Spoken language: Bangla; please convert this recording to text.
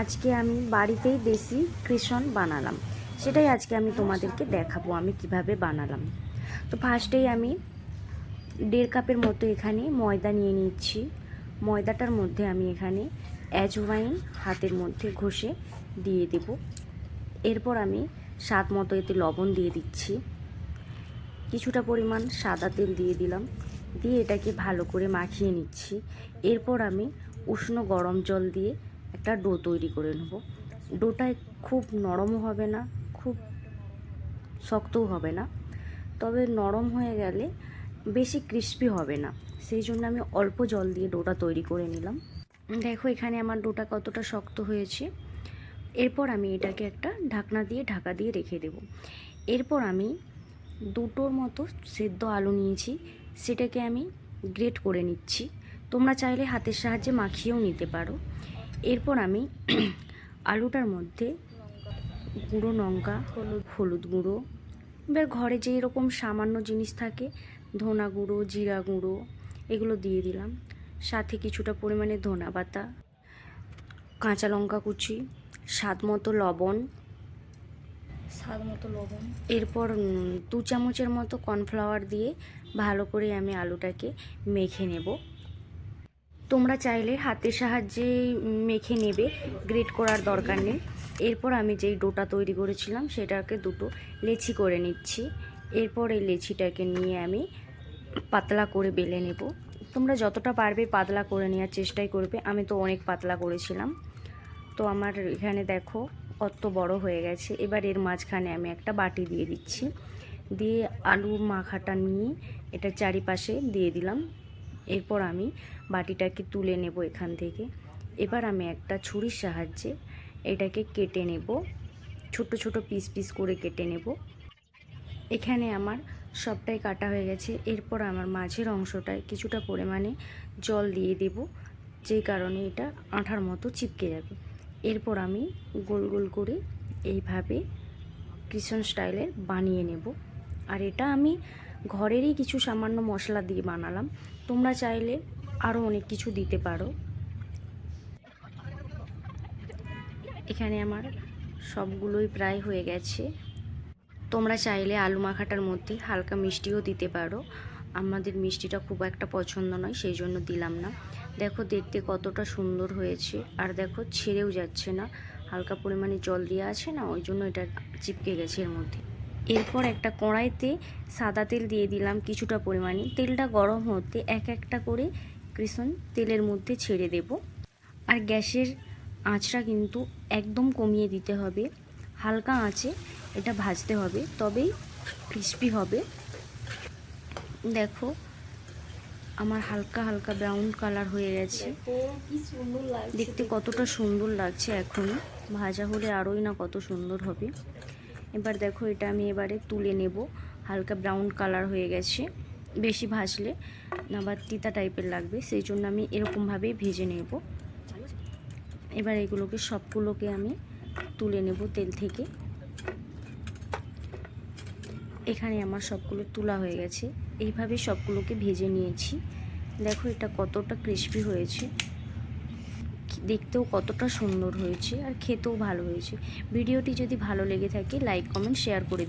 আজকে আমি বাড়িতেই দেশি কৃষণ বানালাম। সেটাই আজকে আমি তোমাদেরকে দেখাবো, আমি কীভাবে বানালাম। তো ফার্স্টেই আমি দেড় কাপের মতো এখানে ময়দা নিয়ে নিচ্ছি। ময়দাটার মধ্যে আমি এখানে অ্যাজওয়াইন হাতের মধ্যে ঘষে দিয়ে দেব। এরপর আমি স্বাদ মতো এতে লবণ দিয়ে দিচ্ছি। কিছুটা পরিমাণ সাদা তেল দিয়ে দিলাম। দিয়ে এটাকে ভালো করে মাখিয়ে নিচ্ছি। এরপর আমি উষ্ণ গরম জল দিয়ে একটা ডো তৈরি করে নেব। ডোটা খুব নরমও হবে না, খুব শক্তও হবে না। তবে নরম হয়ে গেলে বেশি ক্রিস্পি হবে না। সেই জন্য আমি অল্প জল দিয়ে ডোটা তৈরি করে নিলাম। দেখো এখানে আমার ডোটা কতটা শক্ত হয়েছে। এরপর আমি এটাকে একটা ঢাকনা দিয়ে ঢাকা দিয়ে রেখে দেব। এরপর আমি দুটোর মতো সেদ্ধ আলু নিয়েছি, সেটাকে আমি গ্রেট করে নিচ্ছি। তোমরা চাইলে হাতের সাহায্যে মাখিয়েও নিতে পারো। এরপর আমি আলুটার মধ্যে গুঁড়ো লঙ্কা হলুদ হলুদ গুঁড়ো। এবার ঘরে যেই রকম সামান্য জিনিস থাকে ধনা গুঁড়ো জিরা গুঁড়ো এগুলো দিয়ে দিলাম। সাথে কিছুটা পরিমাণে ধনা পাতা কাঁচা লঙ্কা কুচি স্বাদ মতো লবণ। স্বাদ মতো লবণ। এরপর দু চামচের মতো কর্নফ্লাওয়ার দিয়ে ভালো করে আমি আলুটাকে মেখে নেব। তোমরা চাইলে হাতের সাহায্যে মেখে নেবে গ্রেট করার দরকার নেই। এরপর আমি যেই ডোটা তৈরি করেছিলাম, সেটাকে দুটো লেচি করে নিচ্ছি। এরপর এই লেচিটাকে নিয়ে আমি পাতলা করে বেলে নেব। তোমরা যতটা পারবে পাতলা করে নেওয়ার চেষ্টাই করবে। আমি তো অনেক পাতলা করেছিলাম। তো আমার এখানে দেখো, কত বড় হয়ে গেছে। এবার এর মাঝখানে আমি একটা বাটি দিয়ে দিচ্ছি। দিয়ে আলু মাখাটা নিয়ে এটা চারিপাশে দিয়ে দিলাম। এরপর আমি বাটিটাকে তুলে নেব এখান থেকে। এবার আমি একটা ছুরির সাহায্যে এটাকে কেটে নেব। ছোট ছোট পিস পিস করে কেটে নেব। এখানে আমার সবটাই কাটা হয়ে গেছে। এরপর আমার মাঝের অংশটায় কিছুটা পরিমাণে জল দিয়ে দেব যেই কারণে এটা আঠার মতো চিপকে যাবে। এরপর আমি গোল গোল করে এইভাবে কৃষণ স্টাইলের বানিয়ে নেব। আর এটা আমি ঘরেরই কিছু সামান্য মশলা দিয়ে বানালাম। তোমরা চাইলে আরও অনেক কিছু দিতে পারো। এখানে আমার সবগুলোই প্রায় হয়ে গেছে। তোমরা চাইলে আলু মাখাটার মধ্যে হালকা মিষ্টিও দিতে পারো। আমাদের মিষ্টিটা খুব একটা পছন্দ নয়, সেই জন্য দিলাম না। দেখো দেখতে কতটা সুন্দর হয়েছে। আর দেখো ছেড়েও যাচ্ছে না। হালকা পরিমাণে জল দেওয়া আছে না, ওই জন্য এটা চিপকে গেছে এর মধ্যে। এরপর একটা কড়াইতে সাদা তেল দিয়ে দিলাম কিছুটা পরিমাণে। তেলটা গরম হতে এক একটা করে কৃষণ তেলের মধ্যে ছেড়ে দেব। আর গ্যাসের আঁচটা কিন্তু একদম কমিয়ে দিতে হবে। হালকা আঁচে এটা ভাজতে হবে, তবেই ক্রিস্পি হবে। দেখো, আমার হালকা হালকা ব্রাউন কালার হয়ে গেছে। দেখতে কতটা সুন্দর লাগছে এখন। ভাজা হলে আরোই না কত সুন্দর হবে। এবার দেখো এটা আমি এবারে তুলে নেব। হালকা ব্রাউন কালার হয়ে গেছে, বেশি ভাজলে আবার তিতা টাইপের লাগবে, সেই জন্য আমি এরকমভাবেই ভেজে নেব। এবার এগুলোকে সবগুলোকে আমি তুলে নেব তেল থেকে। এখানে আমার সবগুলো তোলা হয়ে গেছে, এইভাবে সবগুলোকে ভেজে নিয়েছি। দেখো এটা কতটা ক্রিস্পি হয়েছে। দেখতেও কতটা সুন্দর হয়েছে আর খেতেও ভালো হয়েছে। ভিডিওটি যদি ভালো লেগে থাকে লাইক কমেন্ট শেয়ার করে